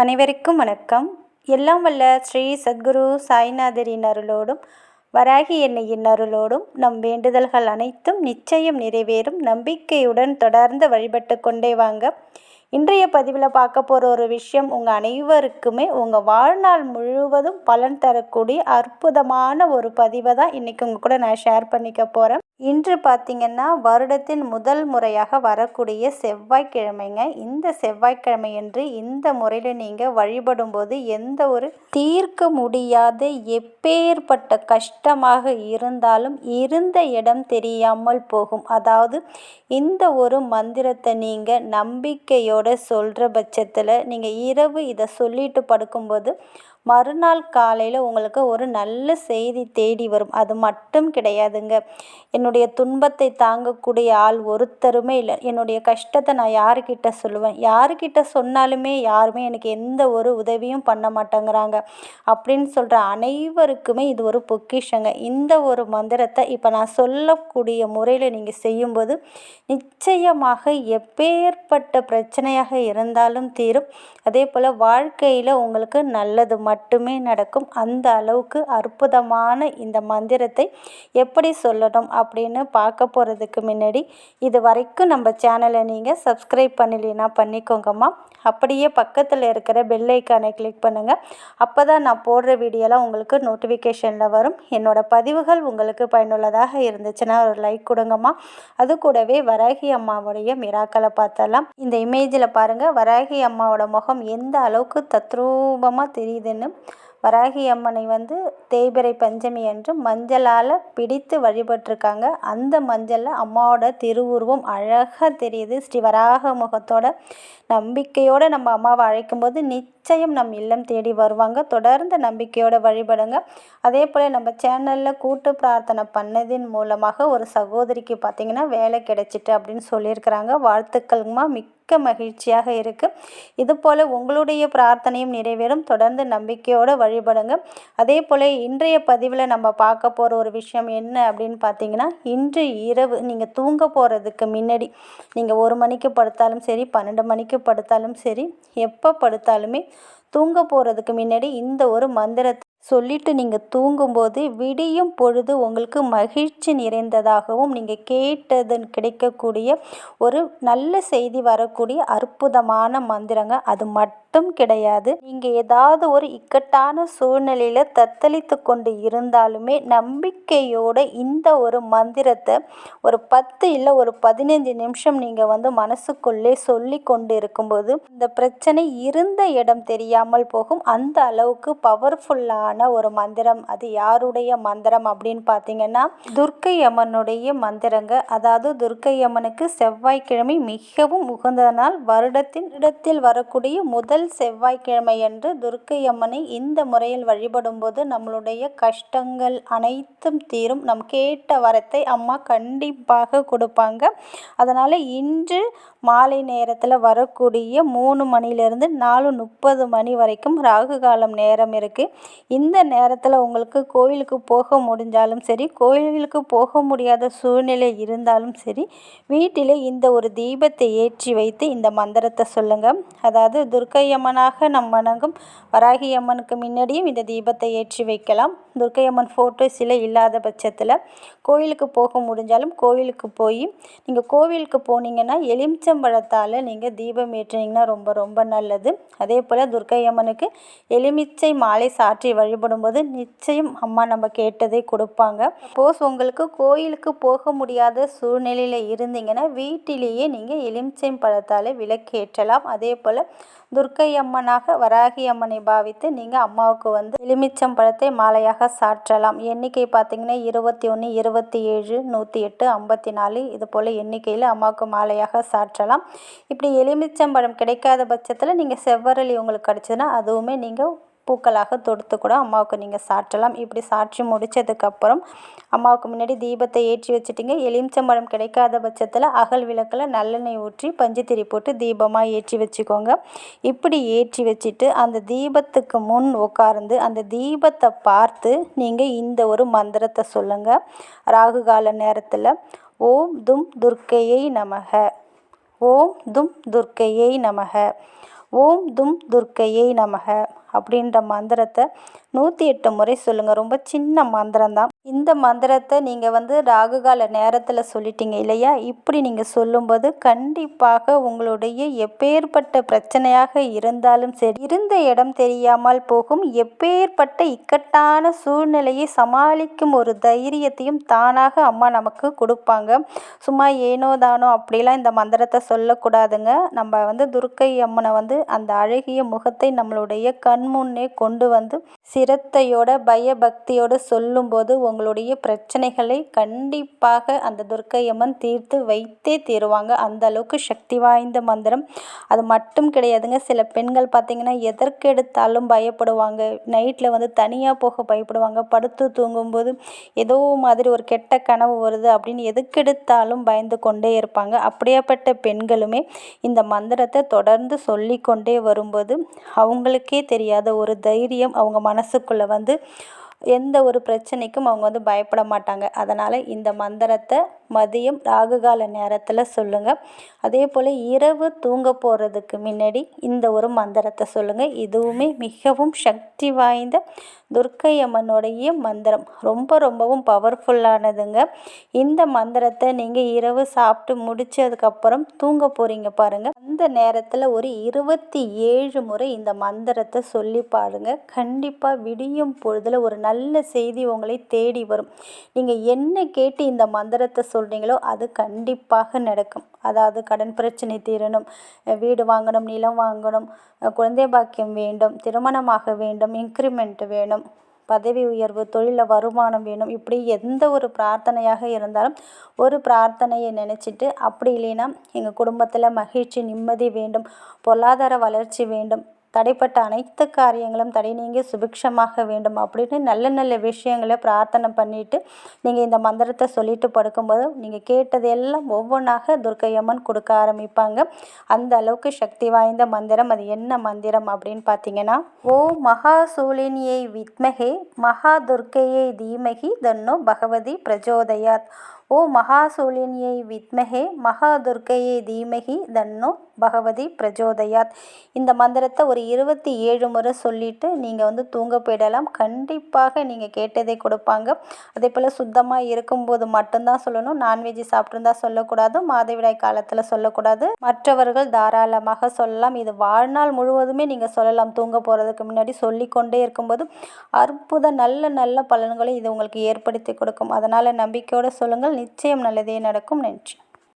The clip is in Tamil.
அனைவருக்கும் வணக்கம். எல்லாம் வல்ல ஸ்ரீ சத்குரு சாய்நாதரின் அருளோடும் வராகி எண்ணெயின் அருளோடும் நம் வேண்டுதல்கள் அனைத்தும் நிச்சயம் நிறைவேறும். நம்பிக்கையுடன் தொடர்ந்து வழிபட்டு கொண்டே வாங்க. இன்றைய பதிவில் பார்க்க போகிற ஒரு விஷயம் உங்கள் அனைவருக்குமே உங்கள் வாழ்நாள் முழுவதும் பலன் தரக்கூடிய அற்புதமான ஒரு பதிவை தான் இன்றைக்கி உங்கள் கூட நான் ஷேர் பண்ணிக்க போகிறேன் இன்று பார்த்திங்கன்னா வருடத்தின் முதல் முறையாக வரக்கூடிய செவ்வாய்க்கிழமைங்க. இந்த செவ்வாய்க்கிழமையன்று இந்த முறையில் நீங்கள் வழிபடும்போது எந்த ஒரு தீர்க்க முடியாத எப்பேற்பட்ட கஷ்டமாக இருந்தாலும் இருந்த இடம் தெரியாமல் போகும். அதாவது இந்த ஒரு மந்திரத்தை நீங்கள் நம்பிக்கையோடு சொல்கிற பட்சத்தில் நீங்கள் இரவு இதை சொல்லிட்டு படுக்கும்போது மறுநாள் காலையில் உங்களுக்கு ஒரு நல்ல செய்தி தேடி வரும். அது மட்டும் கிடையாதுங்க. என்னுடைய துன்பத்தை தாங்கக்கூடிய ஆள் ஒருத்தருமே இல்லை. என்னுடைய கஷ்டத்தை நான் யாருக்கிட்ட சொல்லுவேன்? யாருக்கிட்ட சொன்னாலுமே யாருமே எனக்கு எந்த ஒரு உதவியும் பண்ண மாட்டேங்கிறாங்க. அப்படின்னு சொல்கிற அனைவருக்குமே இது ஒரு பொக்கிஷங்க. இந்த ஒரு மந்திரத்தை இப்போ நான் சொல்லக்கூடிய முறையில் நீங்கள் செய்யும்போது நிச்சயமாக எப்பேற்பட்ட பிரச்சனையாக இருந்தாலும் தீரும். அதே போல் வாழ்க்கையில் உங்களுக்கு நல்லது மட்டுமே நடக்கும். அந்த அளவுக்கு அற்புதமான இந்த மந்திரத்தை எப்படி சொல்லணும் அப்படி அப்படின்னு பார்க்க போகிறதுக்கு முன்னாடி இது வரைக்கும் நம்ம சேனலை நீங்கள் சப்ஸ்கிரைப் பண்ணலைன்னா பண்ணிக்கோங்கம்மா. அப்படியே பக்கத்தில் இருக்கிற பெல் ஐக்கானை கிளிக் பண்ணுங்கள் அப்போ தான் நான் போடுற வீடியோலாம் உங்களுக்கு நோட்டிஃபிகேஷனில் வரும். என்னோடய பதிவுகள் உங்களுக்கு பயனுள்ளதாக இருந்துச்சுன்னா ஒரு லைக் கொடுங்கம்மா. அது கூடவே வராகி அம்மாவுடைய மிராக்களை பார்த்தலாம். இந்த இமேஜில் பாருங்கள் வராகி அம்மாவோட முகம் எந்த அளவுக்கு தத்ரூபமாக தெரியுதுன்னு. வராகி அம்மனை வந்து தேய்பிறை பஞ்சமி அன்று மஞ்சளால் பிடித்து வழிபட்டிருக்காங்க. அந்த மஞ்சளில் அம்மாவோட திருவுருவம் அழகாக தெரியுது. ஸ்ரீ வராக முகத்தோட நம்பிக்கையோடு நம்ம அம்மாவை அழைக்கும்போது நிச்சயம் நிச்சயம் நம் இல்லம் தேடி வருவாங்க. தொடர்ந்து நம்பிக்கையோடு வழிபடுங்க. அதே போல் நம்ம சேனலில் கூட்டு பிரார்த்தனை பண்ணதின் மூலமாக ஒரு சகோதரிக்கு பார்த்திங்கன்னா வேலை கிடைச்சிட்டு அப்படின்னு சொல்லியிருக்கிறாங்க. வாழ்த்துக்கள்மா மிக்க மகிழ்ச்சியாக இருக்குது இது போல் உங்களுடைய பிரார்த்தனையும் நிறைவேறும். தொடர்ந்து நம்பிக்கையோடு வழிபடுங்க. அதே போல் இன்றைய பதிவில் நம்ம பார்க்க போகிற ஒரு விஷயம் என்ன அப்படின்னு பார்த்தீங்கன்னா இன்று இரவு நீங்கள் தூங்க போகிறதுக்கு முன்னாடி நீங்கள் ஒரு மணிக்கு படுத்தாலும் சரி பன்னெண்டு மணிக்கு படுத்தாலும் சரி எப்போ படுத்தாலுமே தூங்க போகிறதுக்கு முன்னாடி இந்த ஒரு மந்திரத்தை சொல்லிட்டு நீங்கள் தூங்கும்போது விடியும் பொழுது உங்களுக்கு மகிழ்ச்சி நிறைந்ததாகவும் நீங்கள் கேட்டது கிடைக்கக்கூடிய ஒரு நல்ல செய்தி வரக்கூடிய அற்புதமான மந்திரங்க. அது மட்டும் கிடையாது. நீங்கள் ஏதாவது ஒரு இக்கட்டான சூழ்நிலையில் தத்தளித்து கொண்டு இருந்தாலுமே நம்பிக்கையோடு இந்த ஒரு மந்திரத்தை ஒரு பத்து இல்லை ஒரு பதினஞ்சு நிமிஷம் நீங்கள் வந்து மனசுக்குள்ளே சொல்லி கொண்டு இருக்கும்போது இந்த பிரச்சனை இருந்த இடம் தெரியாமல் போகும். அந்த அளவுக்கு பவர்ஃபுல்லான முக்கியமான ஒரு மந்திரம். அது யாருடைய மந்திரம் அப்படின்னு பார்த்தீங்கன்னா துர்க்கை அம்மனுடைய மந்திரங்க. அதாவது துர்க்கை அம்மனுக்கு செவ்வாய்க்கிழமை மிகவும் உகந்த நாள் வருடத்தின் இடத்தில் வரக்கூடிய முதல் செவ்வாய்க்கிழமை என்று துர்க்கை அம்மனை இந்த முறையில் வழிபடும் போது நம்மளுடைய கஷ்டங்கள் அனைத்தும் தீரும். நம் கேட்ட வரத்தை அம்மா கண்டிப்பாக கொடுப்பாங்க. அதனால் இன்று மாலை நேரத்தில் வரக்கூடிய மூணு மணிலிருந்து நாலு முப்பது மணி வரைக்கும் ராகு காலம் நேரம் இருக்குது இந்த நேரத்தில் உங்களுக்கு கோயிலுக்கு போக முடிஞ்சாலும் சரி கோயிலுக்கு போக முடியாத சூழ்நிலை இருந்தாலும் சரி வீட்டில் இந்த ஒரு தீபத்தை ஏற்றி வைத்து இந்த மந்திரத்தை சொல்லுங்கள் அதாவது துர்க்கையம்மனாக நம் வணங்கும் வராகி அம்மனுக்கு முன்னாடியும் இந்த தீபத்தை ஏற்றி வைக்கலாம். துர்க்கையம்மன் ஃபோட்டோ சிலை இல்லாத பட்சத்தில் கோயிலுக்கு போக முடிஞ்சாலும் கோயிலுக்கு போய் நீங்கள் கோவிலுக்கு போனீங்கன்னா எலுமிச்சம்பழத்தால் நீங்கள் தீபம் ஏற்றினீங்கன்னா ரொம்ப ரொம்ப நல்லது. அதே போல் துர்க்கையம்மனுக்கு எலுமிச்சை மாலை சாற்றி வழி வழிபடும்போது நிச்சயம் அம்மா நம்ம கேட்டதை கொடுப்பாங்க. சப்போஸ் உங்களுக்கு கோயிலுக்கு போக முடியாத சூழ்நிலையில் இருந்தீங்கன்னா வீட்டிலேயே நீங்கள் எலுமிச்சை பழத்தால் விளக்கேற்றலாம். அதே போல் துர்க்கை அம்மனாக வராகி அம்மனை பாவித்து நீங்கள் அம்மாவுக்கு வந்து எலுமிச்சம் பழத்தை மாலையாக சாற்றலாம். எண்ணிக்கை பார்த்தீங்கன்னா இருபத்தி ஒன்று இருபத்தி ஏழு நூற்றி எட்டு ஐம்பத்தி நாலு இது போல் எண்ணிக்கையில் அம்மாவுக்கு மாலையாக சாற்றலாம். இப்படி எலுமிச்சம்பழம் கிடைக்காத பட்சத்தில் நீங்கள் செவ்வரளி உங்களுக்கு கிடச்சிதுன்னா அதுவுமே நீங்கள் பூக்களாக தொடுத்து கூட அம்மாவுக்கு நீங்கள் சாற்றலாம். இப்படி சாற்றி முடித்ததுக்கப்புறம் அம்மாவுக்கு முன்னாடி தீபத்தை ஏற்றி வச்சுட்டிங்க. எலுமிச்சம்பழம் கிடைக்காத பட்சத்தில் அகல் விளக்கில் நல்லெண்ணெய் ஊற்றி பஞ்சுத்திரி போட்டு தீபமாக ஏற்றி வச்சுக்கோங்க. இப்படி ஏற்றி வச்சுட்டு அந்த தீபத்துக்கு முன் உட்கார்ந்து அந்த தீபத்தை பார்த்து நீங்கள் இந்த ஒரு மந்திரத்தை சொல்லுங்கள் ராகு கால நேரத்தில் ஓம் தும் துர்க்கையை நமக. ஓம் தும் துர்க்கையை நமக. ஓம் தும் துர்க்கையை நமக. அப்படின்ற மந்திரத்தை நூற்றி எட்டு முறை சொல்லுங்கள் ரொம்ப சின்ன மந்திரம் தான் இந்த மந்திரத்தை நீங்கள் வந்து ராகுகால நேரத்தில் சொல்லிட்டீங்க இல்லையா? இப்படி நீங்கள் சொல்லும்போது கண்டிப்பாக உங்களுடைய எப்பேற்பட்ட பிரச்சனையாக இருந்தாலும் சரி இருந்த இடம் தெரியாமல் போகும். எப்பேற்பட்ட இக்கட்டான சூழ்நிலையை சமாளிக்கும் ஒரு தைரியத்தையும் தானாக அம்மா நமக்கு கொடுப்பாங்க. சும்மா ஏனோ தானோ அப்படிலாம் இந்த மந்திரத்தை சொல்லக்கூடாதுங்க. நம்ம வந்து துர்க்கை அம்மனை வந்து அந்த அழகிய முகத்தை நம்மளுடைய கண் முன்னே கொண்டு வந்து சிரத்தையோட பயபக்தியோடு சொல்லும்போது உங்களுடைய பிரச்சனைகளை கண்டிப்பாக அந்த துர்க்கையம்மன் தீர்த்து வைத்தே தீருவாங்க. அந்த அளவுக்கு சக்தி வாய்ந்த மந்திரம். அது மட்டும் கிடையாதுங்க. சில பெண்கள் பார்த்திங்கன்னா எதற்கெடுத்தாலும் பயப்படுவாங்க. நைட்டில் வந்து தனியாக போக பயப்படுவாங்க. படுத்து தூங்கும்போது ஏதோ மாதிரி ஒரு கெட்ட கனவு வருது அப்படின்னு எதுக்கெடுத்தாலும் பயந்து கொண்டே இருப்பாங்க. அப்படியாப்பட்ட பெண்களுமே இந்த மந்திரத்தை தொடர்ந்து சொல்லி கொண்டே வரும்போது அவங்களுக்கே தெரியாத ஒரு தைரியம் அவங்க மனசுக்குள்ளே வந்து எந்த ஒரு பிரச்சனைக்கும் அவங்க வந்து பயப்பட மாட்டாங்க. அதனால் இந்த மந்திரத்தை மதியம் ராகுகால நேரத்தில் சொல்லுங்கள் அதே போல் இரவு தூங்க போகிறதுக்கு முன்னாடி இந்த ஒரு மந்திரத்தை சொல்லுங்கள் இதுவுமே மிகவும் சக்தி வாய்ந்த துர்க்கை அம்மனுடைய மந்திரம். ரொம்ப ரொம்பவும் பவர்ஃபுல்லானதுங்க இந்த மந்திரத்தை நீங்கள் இரவு சாப்பிட்டு முடிச்சதுக்கப்புறம் தூங்க போகிறீங்க பாருங்கள் அந்த நேரத்தில் ஒரு இருபத்தி ஏழு முறை இந்த மந்திரத்தை சொல்லி பாருங்கள் கண்டிப்பாக விடியும் பொழுதில் ஒரு நல்ல செய்தி உங்களை தேடி வரும். நீங்கள் என்ன கேட்டு இந்த மந்திரத்தை சொல்கிறீங்களோ அது கண்டிப்பாக நடக்கும். அதாவது கடன் பிரச்சனை தீரணும் வீடு வாங்கணும் நிலம் வாங்கணும் குழந்தை பாக்கியம் வேண்டும் திருமணமாக வேண்டும் இன்க்ரிமெண்ட் வேணும் பதவி உயர்வு தொழிலில் வருமானம் வேணும். இப்படி எந்த ஒரு பிரார்த்தனையாக இருந்தாலும் ஒரு பிரார்த்தனையை நினச்சிட்டு அப்படி இல்லைன்னா எங்கள் குடும்பத்தில் மகிழ்ச்சி நிம்மதி வேண்டும் பொருளாதார வளர்ச்சி வேண்டும். தடைப்பட்ட அனைத்து காரியங்களும் தடை நீங்கி சுபிக்ஷமாக வேண்டும் அப்படின்னு நல்ல நல்ல விஷயங்களை பிரார்த்தனை பண்ணிவிட்டு நீங்கள் இந்த மந்திரத்தை சொல்லிட்டு படுக்கும்போது நீங்கள் கேட்டது எல்லாம் ஒவ்வொன்றாக துர்க்கையம்மன் கொடுக்க ஆரம்பிப்பாங்க. அந்த அளவுக்கு சக்தி வாய்ந்த மந்திரம் அது என்ன மந்திரம் அப்படின்னு பார்த்தீங்கன்னா ஓ மகா சூலினியை வித்மகே மகா துர்க்கையை தீமகி தன்னோ பகவதி பிரஜோதயாத். ஓ மகாசூலினியை வித்மகே மகாதுர்க்கையை தீமகி தன்னோ பகவதி பிரஜோதயாத். இந்த மந்திரத்தை ஒரு இருபத்தி ஏழு முறை சொல்லிவிட்டு நீங்கள் வந்து தூங்க போயிடலாம். கண்டிப்பாக நீங்கள் கேட்டதை கொடுப்பாங்க. அதே போல் சுத்தமாக இருக்கும்போது மட்டும்தான் சொல்லணும். நான்வெஜ் சாப்பிட்ருந்தா சொல்லக்கூடாது. மாதவிடாய் காலத்தில் சொல்லக்கூடாது. மற்றவர்கள் தாராளமாக சொல்லலாம். இது வாழ்நாள் முழுவதுமே நீங்கள் சொல்லலாம். தூங்க போகிறதுக்கு முன்னாடி சொல்லிக்கொண்டே இருக்கும்போது அற்புத நல்ல நல்ல பலன்களை இது உங்களுக்கு ஏற்படுத்தி கொடுக்கும். அதனால் நம்பிக்கையோடு சொல்லுங்கள். நிச்சயம் நல்லதே நடக்கும் நன்றி.